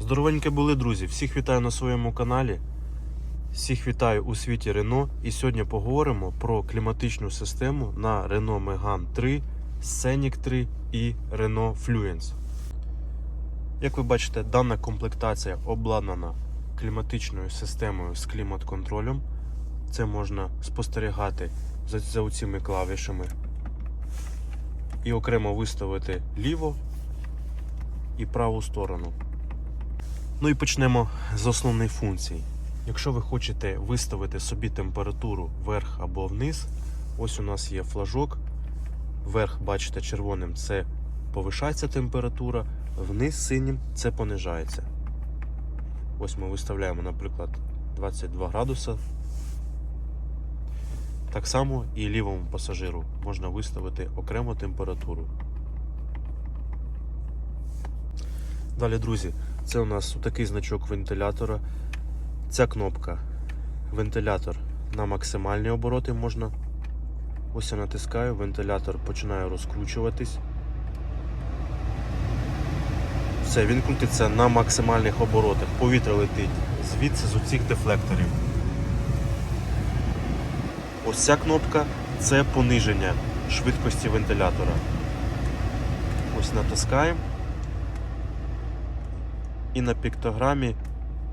Здоровенькі були, друзі! Всіх вітаю на своєму каналі. Всіх вітаю у світі Renault. І сьогодні поговоримо про кліматичну систему на Renault Megane 3, Scenic 3 і Renault Fluence. Як ви бачите, дана комплектація обладнана кліматичною системою з клімат-контролем. Це можна спостерігати за, за цими клавішами. І окремо виставити ліву і праву сторону. Ну і почнемо з основних функцій. Якщо ви хочете виставити собі температуру вверх або вниз, ось у нас є флажок. Вверх, бачите, червоним це повишається температура, вниз синім це понижається. Ось ми виставляємо, наприклад, 22 градуса. Так само і лівому пасажиру можна виставити окрему температуру. Далі, друзі, це у нас такий значок вентилятора. Ця кнопка вентилятор на максимальні обороти можна. Ось я натискаю, вентилятор починає розкручуватись. Все, він крутиться на максимальних оборотах. Повітря летить звідси з усіх дефлекторів. Ось ця кнопка це пониження швидкості вентилятора. Ось натискаємо. І на піктограмі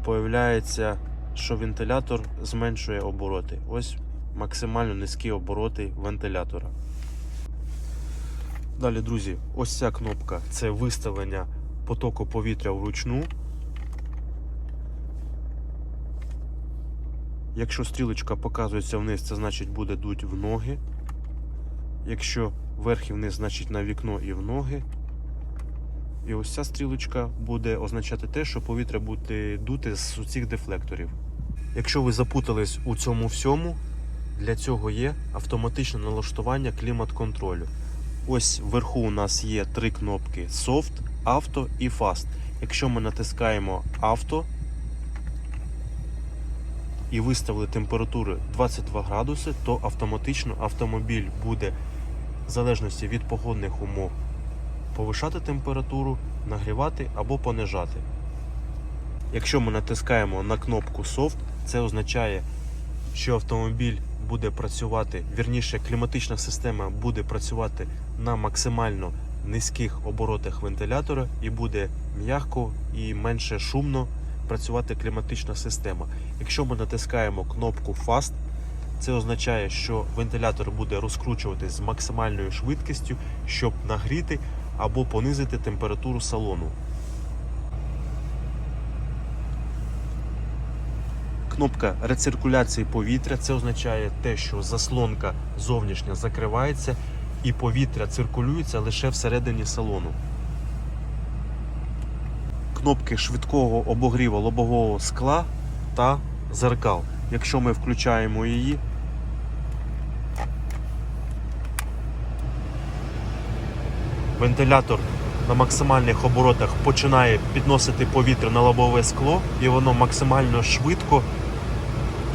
появляється, що вентилятор зменшує обороти. Ось максимально низькі обороти вентилятора. Далі, друзі, ось ця кнопка це виставлення потоку повітря вручну. Якщо стрілочка показується вниз, це значить буде дуть в ноги. Якщо вверх і вниз, значить на вікно і в ноги. І ось ця стрілочка буде означати те, що повітря буде дути з цих дефлекторів. Якщо ви запутались у цьому всьому, для цього є автоматичне налаштування клімат-контролю. Ось вверху у нас є три кнопки Soft, Auto і Fast. Якщо ми натискаємо Auto і виставили температуру 22 градуси, то автоматично автомобіль буде в залежності від погодних умов повишати температуру, нагрівати або понижати. Якщо ми натискаємо на кнопку Soft, це означає, що автомобіль буде працювати, вірніше, кліматична система буде працювати на максимально низьких оборотах вентилятора і буде м'яко і менше шумно працювати кліматична система. Якщо ми натискаємо кнопку Fast, це означає, що вентилятор буде розкручуватись з максимальною швидкістю, щоб нагріти або понизити температуру салону. Кнопка рециркуляції повітря це означає те, що заслонка зовнішня закривається і повітря циркулюється лише всередині салону. Кнопки швидкого обогріву лобового скла та зеркал. Якщо ми включаємо її, вентилятор на максимальних оборотах починає підносити повітря на лобове скло, і воно максимально швидко,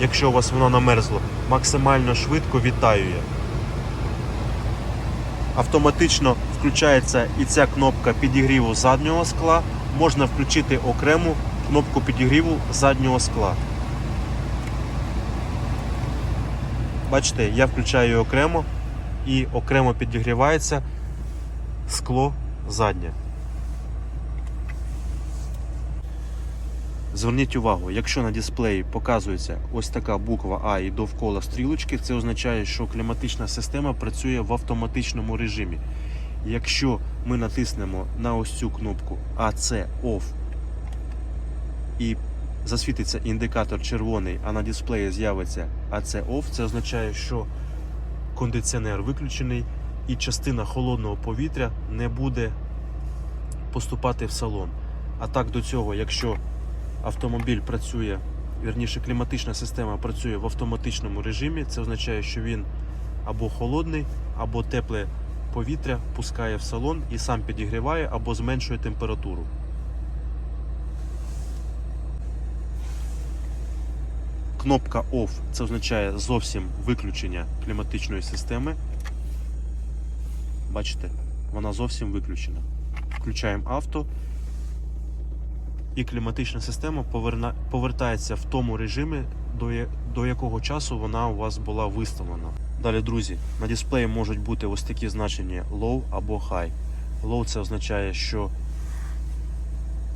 якщо у вас воно намерзло, максимально швидко відтаює. Автоматично включається і ця кнопка підігріву заднього скла. Можна включити окрему кнопку підігріву заднього скла. Бачите, я включаю окремо і окремо підігрівається скло заднє. Зверніть увагу, якщо на дисплеї показується ось така буква А і довкола стрілочки, це означає, що кліматична система працює в автоматичному режимі. Якщо ми натиснемо на ось цю кнопку AC OFF і засвітиться індикатор червоний, а на дисплеї з'явиться AC OFF, це означає, що кондиціонер виключений і частина холодного повітря не буде поступати в салон. А так до цього, якщо автомобіль працює, вірніше кліматична система працює в автоматичному режимі, це означає, що він або холодний, або тепле повітря пускає в салон і сам підігріває або зменшує температуру. Кнопка OFF це означає зовсім виключення кліматичної системи. Бачите, вона зовсім виключена. Включаємо авто. і кліматична система повертається в тому режимі, до, до якого часу вона у вас була виставлена. Далі, друзі, на дисплеї можуть бути ось такі значення low або high. Low це означає, що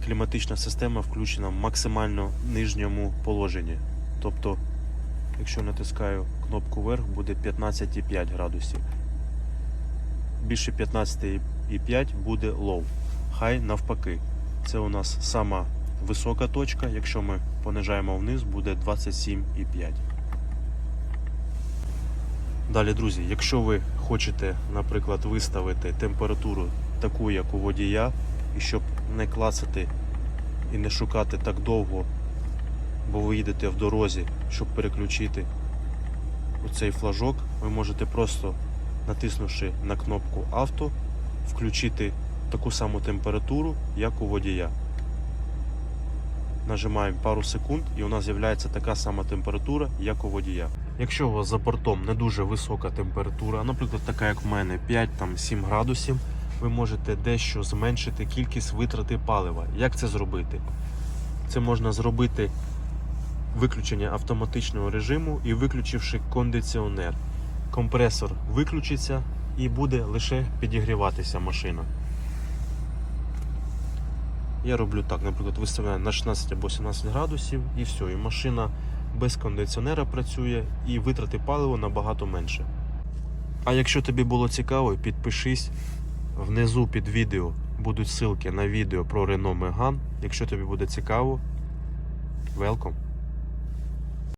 кліматична система включена в максимально нижньому положенні. Тобто, якщо натискаю кнопку вверх, буде 15,5 градусів. Більше 15,5 буде low. High навпаки. Це у нас сама висока точка. Якщо ми понижаємо вниз, буде 27,5. Далі, друзі, якщо ви хочете, наприклад, виставити температуру таку, як у водія, і щоб не клацати і не шукати так довго, бо ви їдете в дорозі, щоб переключити оцей флажок, ви можете просто натиснувши на кнопку авто, включити таку саму температуру, як у водія. Нажимаємо пару секунд і у нас з'являється така сама температура, як у водія. Якщо у вас за бортом не дуже висока температура, наприклад, така як в мене 5-7 градусів, ви можете дещо зменшити кількість витрати палива. Як це зробити? Це можна зробити виключення автоматичного режиму і виключивши кондиціонер. Компресор виключиться і буде лише підігріватися машина. Я роблю так, наприклад, виставляю на 16 або 17 градусів і все, і машина без кондиціонера працює і витрати палива набагато менше. А якщо тобі було цікаво, підпишись. Внизу під відео будуть ссылки на відео про Renault Megane. Якщо тобі буде цікаво, welcome!